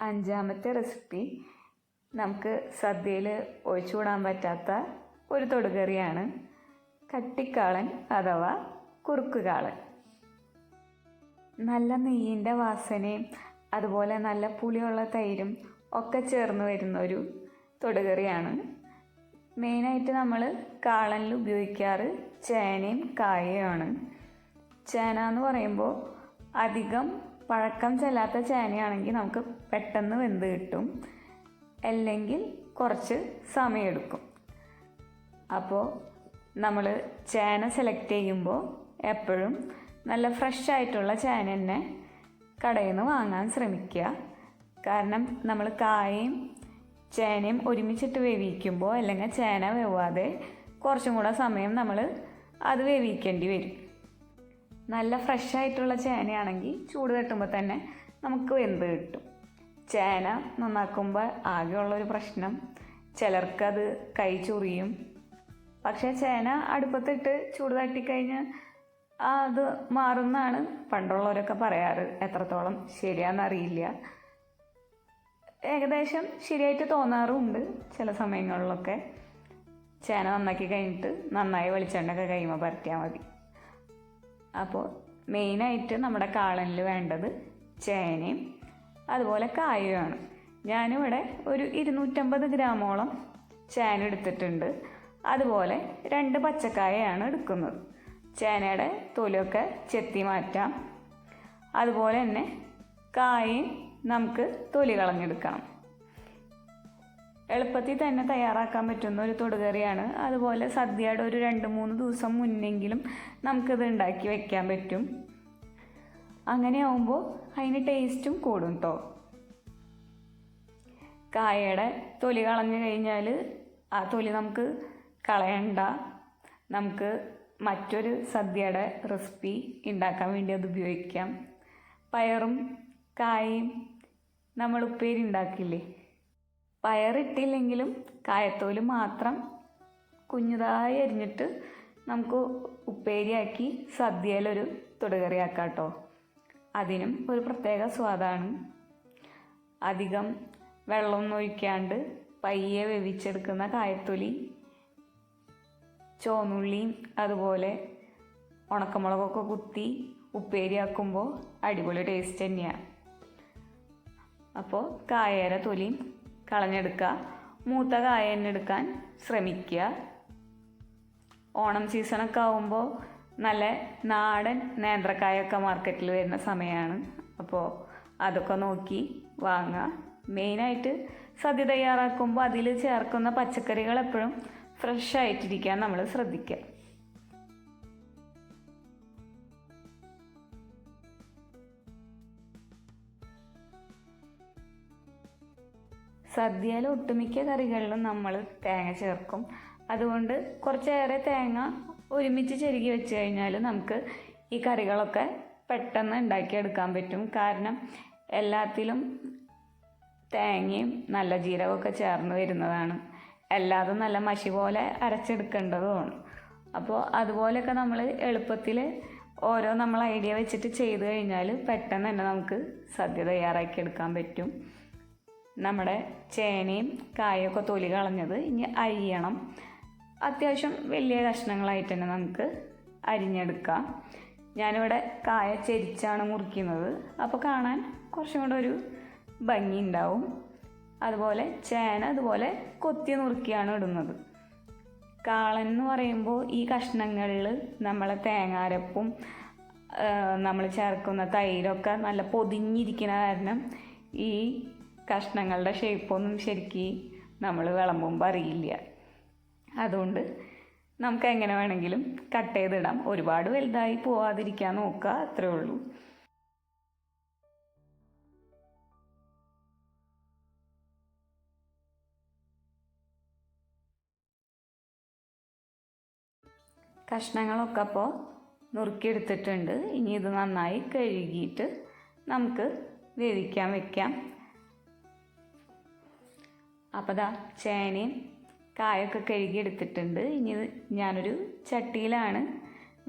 അഞ്ചാമത്തെ റെസിപ്പി നമുക്ക് സദ്യയിൽ ഒഴിച്ചുകൂടാൻ പറ്റാത്ത ഒരു തൊടുകറിയാണ് കട്ടിക്കാളൻ അഥവാ കുറുക്കുകാളൻ. നല്ല നെയ്യിന്റെ വാസനയും അതുപോലെ നല്ല പുളിയുള്ള തൈരും ഒക്കെ ചേർന്ന് വരുന്ന ഒരു തൊടുകറിയാണ്. മെയിനായിട്ട് നമ്മൾ കാളനിൽ ഉപയോഗിക്കാറ് ചേനയും കായയുമാണ്. ചേന എന്ന് പറയുമ്പോൾ അധികം പഴക്കം ചെല്ലാത്ത ചേനയാണെങ്കിൽ നമുക്ക് പെട്ടെന്ന് വെന്ത് കിട്ടും. അല്ലെങ്കിൽ കുറച്ച് സമയമെടുക്കും. അപ്പോൾ നമ്മൾ ചേന സെലക്ട് ചെയ്യുമ്പോൾ എപ്പോഴും നല്ല ഫ്രഷ് ആയിട്ടുള്ള ചേന തന്നെ കടയിൽ നിന്ന് വാങ്ങാൻ ശ്രമിക്കുക. കാരണം നമ്മൾ കായയും ചേനയും ഒരുമിച്ചിട്ട് വേവിക്കുമ്പോൾ അല്ലെങ്കിൽ ചേന വേവാതെ കുറച്ചും കൂടെ സമയം നമ്മൾ അത് വേവിക്കേണ്ടി വരും. നല്ല ഫ്രഷ് ആയിട്ടുള്ള ചേനയാണെങ്കിൽ ചൂട് തട്ടുമ്പോൾ തന്നെ നമുക്ക് വെന്ത് കിട്ടും. ചേന നന്നാക്കുമ്പോൾ ആകെയുള്ളൊരു പ്രശ്നം ചിലർക്കത് കൈ ചൊറിയും. പക്ഷേ ചേന അടുപ്പത്തിട്ട് ചൂട് തട്ടിക്കഴിഞ്ഞ് അത് മാറുന്നാണ് പണ്ടുള്ളവരൊക്കെ പറയാറ്. എത്രത്തോളം ശരിയാണെന്നറിയില്ല ഏകദേശം ശരിയായിട്ട് തോന്നാറുമുണ്ട് ചില സമയങ്ങളിലൊക്കെ. ചേന നന്നാക്കി കഴിഞ്ഞിട്ട് നന്നായി വെളിച്ചെണ്ണയൊക്കെ കഴിയുമ്പോൾ പരത്തിയാൽ മതി. അപ്പോൾ മെയിനായിട്ട് നമ്മുടെ കാളനിൽ വേണ്ടത് ചേനയും അതുപോലെ കായുമാണ് ഞാനിവിടെ ഒരു ഇരുന്നൂറ്റമ്പത് ഗ്രാമോളം ചേന എടുത്തിട്ടുണ്ട്. അതുപോലെ രണ്ട് പച്ചക്കായയാണ് എടുക്കുന്നത്. ചേനയുടെ തൊലിയൊക്കെ ചെത്തി മാറ്റാം. അതുപോലെ തന്നെ കായും നമുക്ക് തൊലി കളഞ്ഞെടുക്കണം. എളുപ്പത്തിൽ തന്നെ തയ്യാറാക്കാൻ പറ്റുന്ന ഒരു തൊടുകറിയാണ്. അതുപോലെ സദ്യയുടെ ഒരു രണ്ട് മൂന്ന് ദിവസം മുന്നെങ്കിലും നമുക്കിത് ഉണ്ടാക്കി വെക്കാൻ പറ്റും. അങ്ങനെ ആവുമ്പോൾ അതിന് ടേസ്റ്റും കൂടും കേട്ടോ കായയുടെ തൊലി കളഞ്ഞു കഴിഞ്ഞാൽ ആ തൊലി നമുക്ക് കളയണ്ട. നമുക്ക് മറ്റൊരു സദ്യയുടെ റെസിപ്പി ഉണ്ടാക്കാൻ വേണ്ടി അത് ഉപയോഗിക്കാം. പയറും കായയും നമ്മൾ ഉപ്പേരി ഉണ്ടാക്കില്ലേ? പയറിട്ടില്ലെങ്കിലും കായത്തോൽ മാത്രം കുഞ്ഞുതായി അരിഞ്ഞിട്ട് നമുക്ക് ഉപ്പേരിയാക്കി സദ്യയിലൊരു തൊടുകറിയാക്കാം കേട്ടോ അതിനും ഒരു പ്രത്യേക സ്വാദാണ്. അധികം വെള്ളമൊന്നും ഒഴിക്കാണ്ട് പയ്യെ വേവിച്ചെടുക്കുന്ന കായത്തൊലി ചോന്നുള്ളിയും അതുപോലെ ഉണക്കമുളകൊക്കെ കുത്തി ഉപ്പേരിയാക്കുമ്പോൾ അടിപൊളി ടേസ്റ്റ് തന്നെയാണ് അപ്പോൾ കായര തൊലിയും കളഞ്ഞെടുക്കുക. മൂത്ത കായ തന്നെ എടുക്കാൻ ശ്രമിക്കുക. ഓണം സീസണൊക്കെ ആവുമ്പോൾ നല്ല നാടൻ നേന്ത്രക്കായൊക്കെ മാർക്കറ്റിൽ വരുന്ന സമയമാണ് അപ്പോൾ അതൊക്കെ നോക്കി വാങ്ങുക. മെയിനായിട്ട് സദ്യ തയ്യാറാക്കുമ്പോൾ അതിൽ ചേർക്കുന്ന പച്ചക്കറികൾ എപ്പോഴും ഫ്രഷ് ആയിട്ടിരിക്കാൻ നമ്മൾ ശ്രദ്ധിക്കുക. സദ്യയിലെ ഒട്ടുമിക്ക കറികളിലും നമ്മൾ തേങ്ങ ചേർക്കും. അതുകൊണ്ട് കുറച്ചേറെ തേങ്ങ ഒരുമിച്ച് ചെരുകി വെച്ച് കഴിഞ്ഞാൽ നമുക്ക് ഈ കറികളൊക്കെ പെട്ടെന്ന് ഉണ്ടാക്കിയെടുക്കാൻ പറ്റും. കാരണം എല്ലാത്തിലും തേങ്ങയും നല്ല ജീരകമൊക്കെ ചേർന്ന് വരുന്നതാണ്. എല്ലാതും നല്ല മഷി പോലെ അരച്ചെടുക്കേണ്ടതുമാണ്. അപ്പോൾ അതുപോലെയൊക്കെ നമ്മൾ എളുപ്പത്തിൽ ഓരോ നമ്മൾ ഐഡിയ വെച്ചിട്ട് ചെയ്തു കഴിഞ്ഞാൽ പെട്ടെന്ന് തന്നെ നമുക്ക് സദ്യ തയ്യാറാക്കി എടുക്കാൻ പറ്റും. നമ്മുടെ ചേനയും കായൊക്കെ തൊലി കളഞ്ഞത് ഇനി അരിയണം. അത്യാവശ്യം വലിയ കഷ്ണങ്ങളായിട്ട് തന്നെ നമുക്ക് അരിഞ്ഞെടുക്കാം. ഞാനിവിടെ കായ ചെരിച്ചാണ് മുറിക്കുന്നത്. അപ്പോൾ കാണാൻ കുറച്ചും കൂടെ ഒരു ഭംഗി ഉണ്ടാവും. അതുപോലെ ചേന അതുപോലെ കൊത്തി നുറുക്കിയാണ് ഇടുന്നത്. കാളൻ എന്ന് പറയുമ്പോൾ ഈ കഷ്ണങ്ങളിൽ നമ്മളെ തേങ്ങാരപ്പും നമ്മൾ ചേർക്കുന്ന തൈരൊക്കെ നല്ല പൊതിഞ്ഞിരിക്കുന്ന കാരണം ഈ കഷ്ണങ്ങളുടെ ഷേപ്പൊന്നും ശരിക്ക് നമ്മൾ വിളമ്പുമ്പോൾ അറിയില്ല. അതുകൊണ്ട് നമുക്ക് എങ്ങനെ വേണമെങ്കിലും കട്ട് ചെയ്തിടാം. ഒരുപാട് വലുതായി പോവാതിരിക്കാൻ നോക്കുക അത്രേ ഉള്ളൂ. കഷ്ണങ്ങളൊക്കെ അപ്പോൾ നുറുക്കിയെടുത്തിട്ടുണ്ട്. ഇനി ഇത് നന്നായി കഴുകിയിട്ട് നമുക്ക് വേവിക്കാൻ വെക്കാം. അപ്പോൾ ദാ ചേനയും കായൊക്കെ കഴുകി എടുത്തിട്ടുണ്ട് ഇനി ഞാനൊരു ചട്ടിയിലാണ്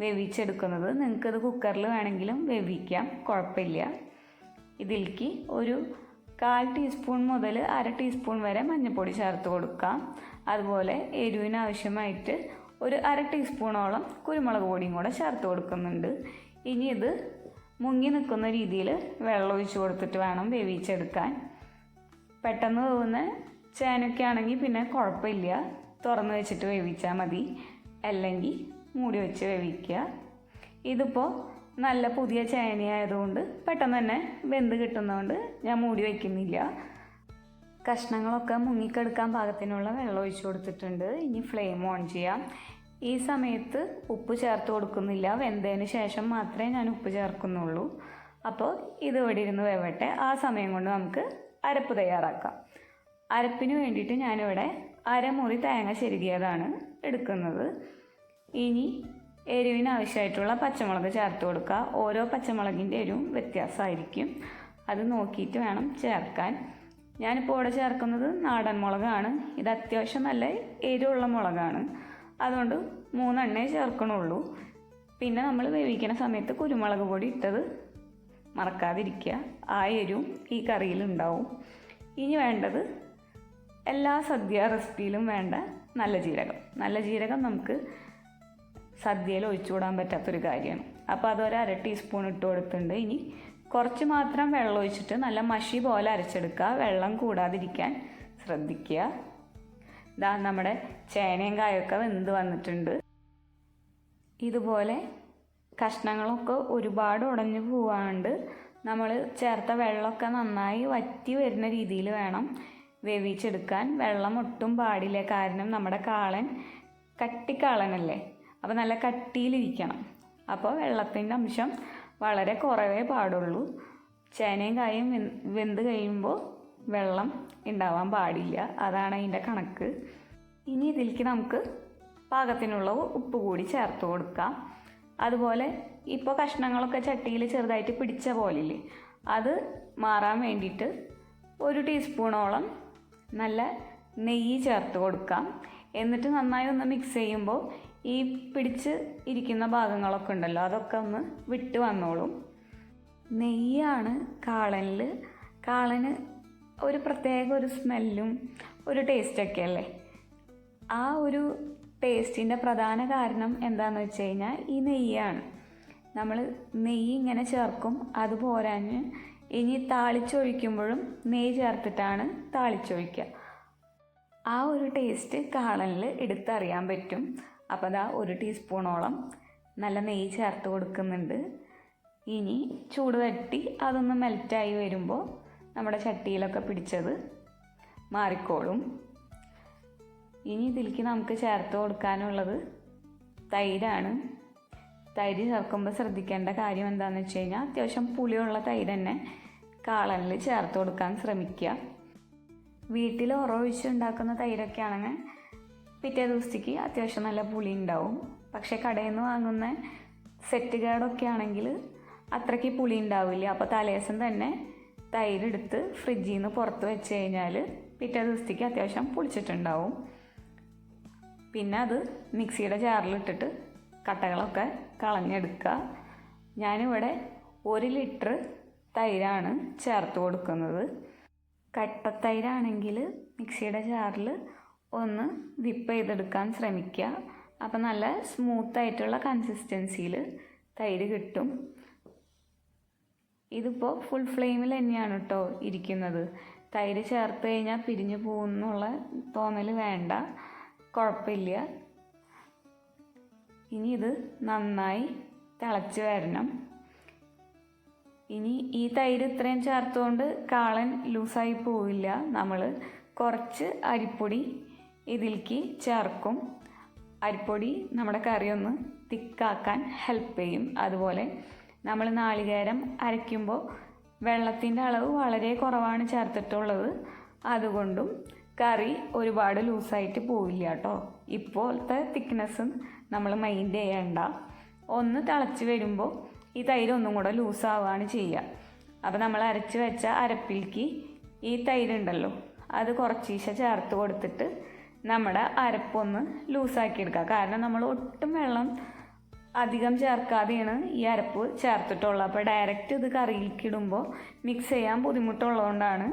വേവിച്ചെടുക്കുന്നത്. നിങ്ങൾക്കത് കുക്കറിൽ വേണമെങ്കിലും വേവിക്കാം. കുഴപ്പമില്ല. ഇതിലേക്ക് ഒരു കാൽ ടീസ്പൂൺ മുതൽ അര ടീസ്പൂൺ വരെ മഞ്ഞൾപ്പൊടി ചേർത്ത് കൊടുക്കാം. അതുപോലെ എരിവിന് ആവശ്യമായിട്ട് ഒരു അര ടീസ്പൂണോളം കുരുമുളക് പൊടിയും കൂടെ ചേർത്ത് കൊടുക്കുന്നുണ്ട്. ഇനി ഇത് മുങ്ങി നിൽക്കുന്ന രീതിയിൽ വെള്ളം ഒഴിച്ച് കൊടുത്തിട്ട് വേണം വേവിച്ചെടുക്കാൻ. പെട്ടെന്ന് വേവുന്ന ചേനയൊക്കെ ആണെങ്കിൽ പിന്നെ കുഴപ്പമില്ല. തുറന്ന് വെച്ചിട്ട് വേവിച്ചാൽ മതി. അല്ലെങ്കിൽ മൂടി വെച്ച് വേവിക്കുക. ഇതിപ്പോൾ നല്ല പുതിയ ചേനയായതുകൊണ്ട് പെട്ടെന്ന് തന്നെ വെന്ത് കിട്ടുന്നതുകൊണ്ട് ഞാൻ മൂടി വയ്ക്കുന്നില്ല കഷ്ണങ്ങളൊക്കെ മുങ്ങിക്കെടുക്കാൻ പാകത്തിനുള്ള വെള്ളം ഒഴിച്ചു കൊടുത്തിട്ടുണ്ട്. ഇനി ഫ്ലെയിം ഓൺ ചെയ്യാം. ഈ സമയത്ത് ഉപ്പ് ചേർത്ത് കൊടുക്കുന്നില്ല. വെന്തതിന് ശേഷം മാത്രമേ ഞാൻ ഉപ്പ് ചേർക്കുന്നുള്ളൂ. അപ്പോൾ ഇത് ഇവിടെ ഇരുന്ന് വേവട്ടെ. ആ സമയം കൊണ്ട് നമുക്ക് അരപ്പ് തയ്യാറാക്കാം. അരപ്പിന് വേണ്ടിയിട്ട് ഞാനിവിടെ അരമുറി തേങ്ങ ചെരുകിയതാണ് എടുക്കുന്നത്. ഇനി എരിവിന് ആവശ്യമായിട്ടുള്ള പച്ചമുളക് ചേർത്ത് കൊടുക്കുക. ഓരോ പച്ചമുളകിന്റെ എരിവും വ്യത്യാസമായിരിക്കും. അത് നോക്കിയിട്ട് വേണം ചേർക്കാൻ. ഞാനിപ്പോൾ ഇവിടെ ചേർക്കുന്നത് നാടൻ മുളകാണ്. ഇത് അത്യാവശ്യം നല്ല എരിവുള്ള മുളകാണ്. അതുകൊണ്ട് മൂന്നെണ്ണേ ചേർക്കണുള്ളൂ. പിന്നെ നമ്മൾ വേവിക്കുന്ന സമയത്ത് കുരുമുളക് പൊടി ഇട്ടത് മറക്കാതിരിക്കുക. ആ എരിവും ഈ കറിയിൽ ഉണ്ടാവും. ഇനി വേണ്ടത് എല്ലാ സദ്യ റെസിപ്പിയിലും വേണ്ട നല്ല ജീരകം. നല്ല ജീരകം നമുക്ക് സദ്യയിൽ ഒഴിച്ചുകൂടാൻ പറ്റാത്തൊരു കാര്യമാണ്. അപ്പോൾ അതൊരു അര ടീസ്പൂൺ ഇട്ട് കൊടുത്തിട്ടുണ്ട്. ഇനി കുറച്ച് മാത്രം വെള്ളം ഒഴിച്ചിട്ട് നല്ല മഷി പോലെ അരച്ചെടുക്കുക. വെള്ളം കൂടാതിരിക്കാൻ ശ്രദ്ധിക്കുക. ഇതാ നമ്മുടെ ചേനയും കായൊക്കെ വെന്ത് വന്നിട്ടുണ്ട്. ഇതുപോലെ കഷ്ണങ്ങളൊക്കെ ഒരുപാട് ഉടഞ്ഞു പോവാണ്ട് നമ്മൾ ചേർത്ത വെള്ളമൊക്കെ നന്നായി വറ്റി വരുന്ന രീതിയിൽ വേണം വേവിച്ചെടുക്കാൻ വെള്ളം ഒട്ടും പാടില്ല. കാരണം നമ്മുടെ കാളൻ കട്ടിക്കാളനല്ലേ? അപ്പോൾ നല്ല കട്ടിയിലിരിക്കണം. അപ്പോൾ വെള്ളത്തിന്റെ അംശം വളരെ കുറവേ പാടുള്ളൂ. ചേനയും കായും വെന്ത് കഴിയുമ്പോൾ വെള്ളം ഉണ്ടാവാൻ പാടില്ല. അതാണ് അതിന്റെ കണക്ക്. ഇനി ഇതിലേക്ക് നമുക്ക് പാകത്തിനുള്ള ഉപ്പ് കൂടി ചേർത്ത് കൊടുക്കാം. അതുപോലെ ഇപ്പോൾ കഷ്ണങ്ങളൊക്കെ ചട്ടിയിൽ ചെറുതായിട്ട് പിടിച്ച പോലില്ലേ? അത് മാറാൻ വേണ്ടിയിട്ട് ഒരു ടീസ്പൂണോളം നല്ല നെയ്യ് ചേർത്ത് കൊടുക്കാം. എന്നിട്ട് നന്നായി ഒന്ന് മിക്സ് ചെയ്യുമ്പോൾ ഈ പിടിച്ച് ഇരിക്കുന്ന ഭാഗങ്ങളൊക്കെ ഉണ്ടല്ലോ അതൊക്കെ ഒന്ന് വിട്ട് വന്നോളും. നെയ്യാണ് കാളനിൽ കാളന് ഒരു പ്രത്യേക ഒരു സ്മെല്ലും ഒരു ടേസ്റ്റൊക്കെ അല്ലേ? ആ ഒരു ടേസ്റ്റിന്റെ പ്രധാന കാരണം എന്താണെന്ന് വെച്ച് കഴിഞ്ഞാൽ ഈ നെയ്യാണ്. നമ്മൾ നെയ്യ് ഇങ്ങനെ ചേർക്കും അത് പോരാഞ്ഞ് ഇനി താളിച്ചൊഴിക്കുമ്പോഴും നെയ്യ് ചേർത്തിട്ടാണ് താളിച്ചൊഴിക്കുക. ആ ഒരു ടേസ്റ്റ് കാളനിൽ എടുത്തറിയാൻ പറ്റും. അപ്പോൾ അതാ ഒരു ടീസ്പൂണോളം നല്ല നെയ്യ് ചേർത്ത് കൊടുക്കുന്നുണ്ട്. ഇനി ചൂട് തട്ടി അതൊന്ന് മെൽറ്റായി വരുമ്പോൾ നമ്മുടെ ചട്ടിയിലൊക്കെ പിടിച്ചത് മാറിക്കോളും. ഇനി ഇതിലേക്ക് നമുക്ക് ചേർത്ത് കൊടുക്കാനുള്ളത് തൈരാണ്. തൈര് ചേർക്കുമ്പോൾ ശ്രദ്ധിക്കേണ്ട കാര്യം എന്താണെന്ന് വെച്ച് കഴിഞ്ഞാൽ അത്യാവശ്യം പുളിയുള്ള തൈര് തന്നെ കാളനിൽ ചേർത്ത് കൊടുക്കാൻ ശ്രമിക്കുക. വീട്ടിൽ ഉറവൊഴിച്ച് ഉണ്ടാക്കുന്ന തൈരൊക്കെ ആണെങ്കിൽ പിറ്റേ ദിവസത്തേക്ക് അത്യാവശ്യം നല്ല പുളി ഉണ്ടാവും. പക്ഷേ കടയിൽ നിന്ന് വാങ്ങുന്ന സെറ്റ് കേടൊക്കെ ആണെങ്കിൽ അത്രയ്ക്ക് പുളി ഉണ്ടാവില്ല. അപ്പോൾ തലേദിവസം തന്നെ തൈരെടുത്ത് ഫ്രിഡ്ജിൽ നിന്ന് പുറത്ത് വെച്ച് കഴിഞ്ഞാൽ പിറ്റേ ദിവസത്തേക്ക് അത്യാവശ്യം പുളിച്ചിട്ടുണ്ടാവും. പിന്നെ അത് മിക്സിയുടെ ജാറിലിട്ടിട്ട് കട്ടകളൊക്കെ കളഞ്ഞെടുക്കുക. ഞാനിവിടെ ഒരു ലിറ്റർ തൈരാണ് ചേർത്ത് കൊടുക്കുന്നത്. കട്ടത്തൈരാണെങ്കിൽ മിക്സിയുടെ ജാറിൽ ഒന്ന് വിപ്പ് ചെയ്തെടുക്കാൻ ശ്രമിക്കുക. അപ്പം നല്ല സ്മൂത്തായിട്ടുള്ള കൺസിസ്റ്റൻസിയിൽ തൈര് കിട്ടും. ഇതിപ്പോൾ ഫുൾ ഫ്ലെയിമിൽ തന്നെയാണ് കേട്ടോ ഇരിക്കുന്നത്. തൈര് ചേർത്ത് കഴിഞ്ഞാൽ പിരിഞ്ഞു പോകുന്നുള്ള തോന്നൽ വേണ്ട. കുഴപ്പമില്ല. ഇനി ഇത് നന്നായി തിളച്ച് വരണം. ഇനി ഈ തൈര് ഇത്രയും ചേർത്തുകൊണ്ട് കാളൻ ലൂസായി പോവില്ല. നമ്മൾ കുറച്ച് അരിപ്പൊടി ഇതിലേക്ക് ചേർക്കും. അരിപ്പൊടി നമ്മുടെ കറി ഒന്ന് തിക്കാക്കാൻ ഹെൽപ്പ് ചെയ്യും. അതുപോലെ നമ്മൾ നാളികേരം അരയ്ക്കുമ്പോൾ വെള്ളത്തിന്റെ അളവ് വളരെ കുറവാണ് ചേർത്തിട്ടുള്ളത്. അതുകൊണ്ടും കറി ഒരുപാട് ലൂസായിട്ട് പോവില്ല കേട്ടോ. ഇപ്പോഴത്തെ തിക്നെസ്സും നമ്മൾ മൈൻഡ് ചെയ്യണ്ട. ഒന്ന് തിളച്ച് വരുമ്പോൾ ഈ തൈര് ഒന്നും കൂടെ ലൂസാവുകയാണ് ചെയ്യുക. അപ്പോൾ നമ്മൾ അരച്ച് വെച്ച അരപ്പിലേക്ക് ഈ തൈരുണ്ടല്ലോ അത് കുറച്ചീശ ചേർത്ത് കൊടുത്തിട്ട് നമ്മുടെ അരപ്പൊന്ന് ലൂസാക്കി എടുക്കുക. കാരണം നമ്മൾ ഒട്ടും വെള്ളം അധികം ചേർക്കാതെയാണ് ഈ അരപ്പ് ചേർത്തിട്ടുള്ളത്. അപ്പോൾ ഡയറക്റ്റ് ഇത് കറിയിലേക്ക് ഇടുമ്പോൾ മിക്സ് ചെയ്യാൻ ബുദ്ധിമുട്ടുള്ളതുകൊണ്ടാണ്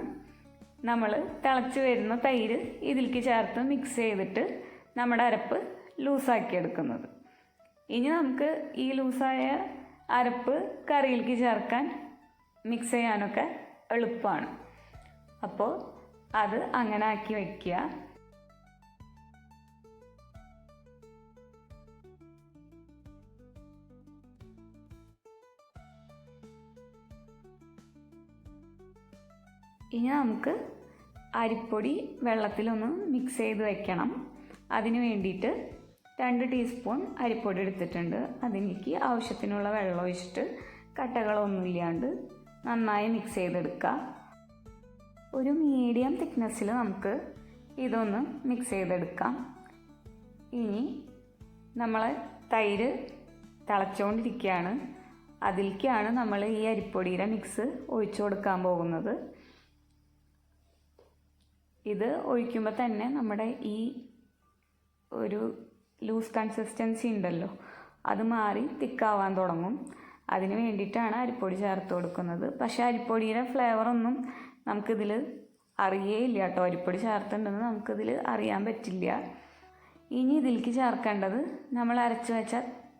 നമ്മൾ തിളച്ച് വരുന്ന തൈര് ഇതിലേക്ക് ചേർത്ത് മിക്സ് ചെയ്തിട്ട് നമ്മുടെ അരപ്പ് ലൂസാക്കി എടുക്കുന്നത്. ഇനി നമുക്ക് ഈ ലൂസായ അരപ്പ് കറിയിലേക്ക് ചേർക്കാൻ മിക്സ് ചെയ്യാനൊക്കെ എളുപ്പമാണ് അപ്പോൾ അത് അങ്ങനെ ആക്കി വയ്ക്കുക ഇനി നമുക്ക് അരിപ്പൊടി വെള്ളത്തിലൊന്ന് മിക്സ് ചെയ്ത് വെക്കണം. അതിനു വേണ്ടിയിട്ട് രണ്ട് ടീസ്പൂൺ അരിപ്പൊടി എടുത്തിട്ടുണ്ട്. അതിലേക്ക് ആവശ്യത്തിനുള്ള വെള്ളം ഒഴിച്ചിട്ട് കട്ടകളൊന്നുമില്ലാണ്ട് നന്നായി മിക്സ് ചെയ്തെടുക്കുക ഒരു മീഡിയം തിക്നെസ്സിൽ നമുക്ക് ഇതൊന്ന് മിക്സ് ചെയ്തെടുക്കാം. ഇനി നമ്മൾ തൈര് തിളച്ചുകൊണ്ടിരിക്കുകയാണ് അതിലേക്കാണ് നമ്മൾ ഈ അരിപ്പൊടിയുടെ മിക്സ് ഒഴിച്ചു കൊടുക്കാൻ പോകുന്നത്. ഇത് ഒഴിക്കുമ്പോൾ തന്നെ നമ്മുടെ ഈ ഒരു ലൂസ് കൺസിസ്റ്റൻസി ഉണ്ടല്ലോ. അത് മാറി തിക്കാവാൻ തുടങ്ങും. അതിന് വേണ്ടിയിട്ടാണ് അരിപ്പൊടി ചേർത്ത് കൊടുക്കുന്നത്. പക്ഷേ അരിപ്പൊടിയുടെ ഫ്ലേവറൊന്നും നമുക്കിതിൽ അറിയേയില്ല കേട്ടോ. അരിപ്പൊടി ചേർത്തിട്ടുണ്ടെന്ന് നമുക്കിതിൽ അറിയാൻ പറ്റില്ല. ഇനി ഇതിലേക്ക് ചേർക്കേണ്ടത് നമ്മൾ അരച്ച് വെച്ച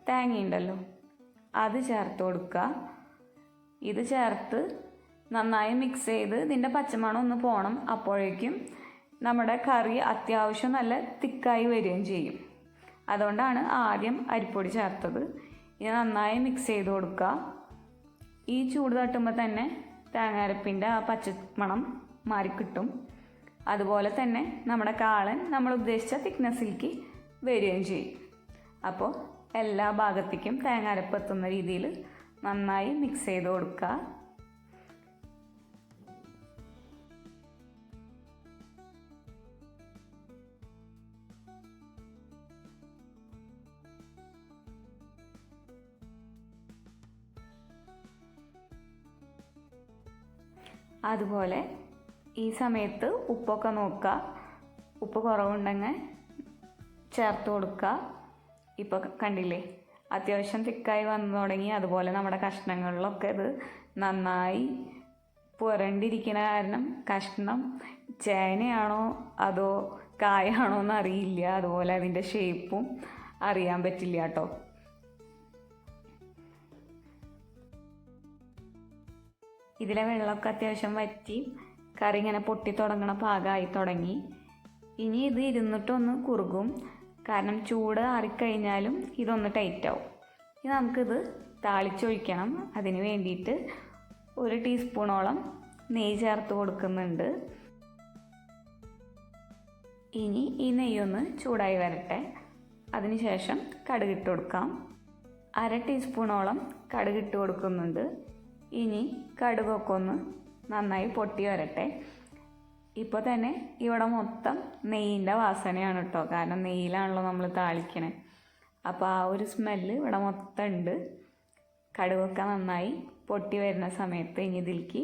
തേങ്ങയുണ്ടല്ലോ അത് ചേർത്ത് കൊടുക്കുക. ഇത് ചേർത്ത് നന്നായി മിക്സ് ചെയ്ത് ഇതിന്റെ പച്ചമണം ഒന്ന് പോകണം അപ്പോഴേക്കും നമ്മുടെ കറി അത്യാവശ്യം നല്ല തിക്കായി വരികയും ചെയ്യും. അതുകൊണ്ടാണ് ആദ്യം അരിപ്പൊടി ചേർത്തത്. ഇത് നന്നായി മിക്സ് ചെയ്ത് കൊടുക്കുക. ഈ ചൂട് തട്ടുമ്പോൾ തന്നെ തേങ്ങാരപ്പിന്റെ ആ പച്ചമണം മാറിക്കിട്ടും അതുപോലെ തന്നെ നമ്മുടെ കാളൻ നമ്മൾ ഉദ്ദേശിച്ച തിക്നെസ്സിലേക്ക് വരികയും ചെയ്യും. അപ്പോൾ എല്ലാ ഭാഗത്തേക്കും തേങ്ങാരപ്പ് എത്തുന്ന രീതിയിൽ നന്നായി മിക്സ് ചെയ്ത് കൊടുക്കുക. അതുപോലെ ഈ സമയത്ത് ഉപ്പൊക്കെ നോക്കുക. ഉപ്പ് കുറവുണ്ടെങ്കിൽ ചേർത്ത് കൊടുക്കുക. ഇപ്പോൾ കണ്ടില്ലേ? അത്യാവശ്യം തിക്കായി വന്നു തുടങ്ങി. അതുപോലെ നമ്മുടെ കഷ്ണങ്ങളിലൊക്കെ ഇത് നന്നായി പുരണ്ടിരിക്കുന്ന കാരണം കഷ്ണം ചേനയാണോ അതോ കായാണോ എന്ന് അറിയില്ല അതുപോലെ അതിന്റെ ഷേപ്പും അറിയാൻ പറ്റില്ല കേട്ടോ. ഇതിലെ വെള്ളമൊക്കെ അത്യാവശ്യം വറ്റി. കറി ഇങ്ങനെ പൊട്ടി തുടങ്ങണ പാകമായി തുടങ്ങി. ഇനി ഇത് ഇരുന്നിട്ടൊന്ന് കുറുകും. കാരണം ചൂട് ആറിക്കഴിഞ്ഞാലും ഇതൊന്ന് ടൈറ്റ് ആവും ഇനി നമുക്കിത് താളിച്ചൊഴിക്കണം. അതിന് വേണ്ടിയിട്ട് ഒരു ടീസ്പൂണോളം നെയ്യ് ചേർത്ത് കൊടുക്കുന്നുണ്ട്. ഇനി ഈ നെയ്യൊന്ന് ചൂടായി വരട്ടെ. അതിനുശേഷം കടുകിട്ട് കൊടുക്കാം. അര ടീസ്പൂണോളം കടുകിട്ട് കൊടുക്കുന്നുണ്ട്. ഇനി കടുകൊക്കെ ഒന്ന് നന്നായി പൊട്ടി വരട്ടെ. ഇപ്പോൾ തന്നെ ഇവിടെ മൊത്തം നെയ്യിന്റെ വാസനയാണ് കേട്ടോ. കാരണം നെയ്യിലാണല്ലോ നമ്മൾ താളിക്കണേ. അപ്പോൾ ആ ഒരു സ്മെല്ല് ഇവിടെ മൊത്തം ഉണ്ട്. കടുകൊക്കെ നന്നായി പൊട്ടി വരുന്ന സമയത്ത് ഇനി ഇതിലേക്ക്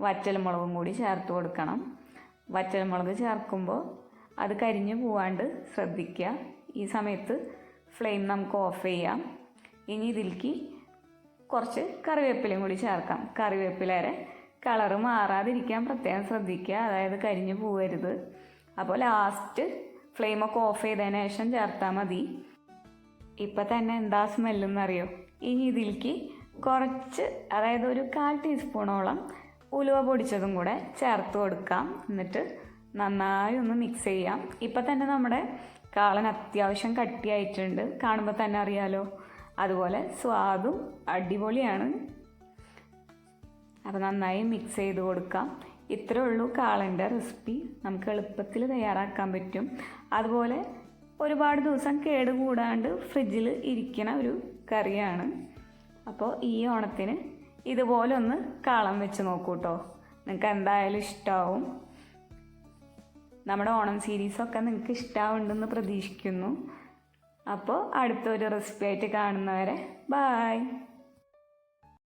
വറ്റൽമുളകും കൂടി ചേർത്ത് കൊടുക്കണം. വറ്റൽമുളക് ചേർക്കുമ്പോൾ അത് കരിഞ്ഞു പോവാണ്ട് ശ്രദ്ധിക്കുക ഈ സമയത്ത് ഫ്ലെയിം നമുക്ക് ഓഫ് ചെയ്യാം. ഇനി ഇതിലേക്ക് കുറച്ച് കറിവേപ്പിലയും കൂടി ചേർക്കാം. കറിവേപ്പിലയുടെ കളറ് മാറാതിരിക്കാൻ പ്രത്യേകം ശ്രദ്ധിക്കുക. അതായത് കരിഞ്ഞു പോകരുത് അപ്പോൾ ലാസ്റ്റ് ഫ്ലെയിമൊക്കെ ഓഫ് ചെയ്തതിന് ശേഷം ചേർത്താൽ മതി. ഇപ്പം തന്നെ എന്താ സ്മെല്ലെന്നറിയോ ഇനി ഇതിലേക്ക് കുറച്ച് അതായത് ഒരു കാൽ ടീസ്പൂണോളം ഉലുവ പൊടിച്ചതും കൂടെ ചേർത്ത് കൊടുക്കാം. എന്നിട്ട് നന്നായി ഒന്ന് മിക്സ് ചെയ്യാം. ഇപ്പം തന്നെ നമ്മുടെ കാളൻ അത്യാവശ്യം കട്ടിയായിട്ടുണ്ട്. കാണുമ്പോൾ തന്നെ അറിയാലോ? അതുപോലെ സ്വാദും അടിപൊളിയാണ്. അപ്പോൾ നന്നായി മിക്സ് ചെയ്ത് കൊടുക്കാം. ഇത്രേ ഉള്ളൂ കാളന്റെ റെസിപ്പി നമുക്ക് എളുപ്പത്തിൽ തയ്യാറാക്കാൻ പറ്റും. അതുപോലെ ഒരുപാട് ദിവസം കേട് കൂടാണ്ട് ഫ്രിഡ്ജിൽ ഇരിക്കണ ഒരു കറിയാണ്. അപ്പോൾ ഈ ഓണത്തിന് ഇതുപോലെ ഒന്ന് കാളം വെച്ച് നോക്കൂ കേട്ടോ നിങ്ങൾക്ക് എന്തായാലും ഇഷ്ടമാവും നമ്മുടെ ഓണം സീരീസൊക്കെ നിങ്ങൾക്ക് ഇഷ്ടമാവുണ്ടെന്ന് പ്രതീക്ഷിക്കുന്നു. അപ്പോൾ അടുത്തൊരു റെസിപ്പി ആയിട്ട് കാണുന്നവരെ ബായ്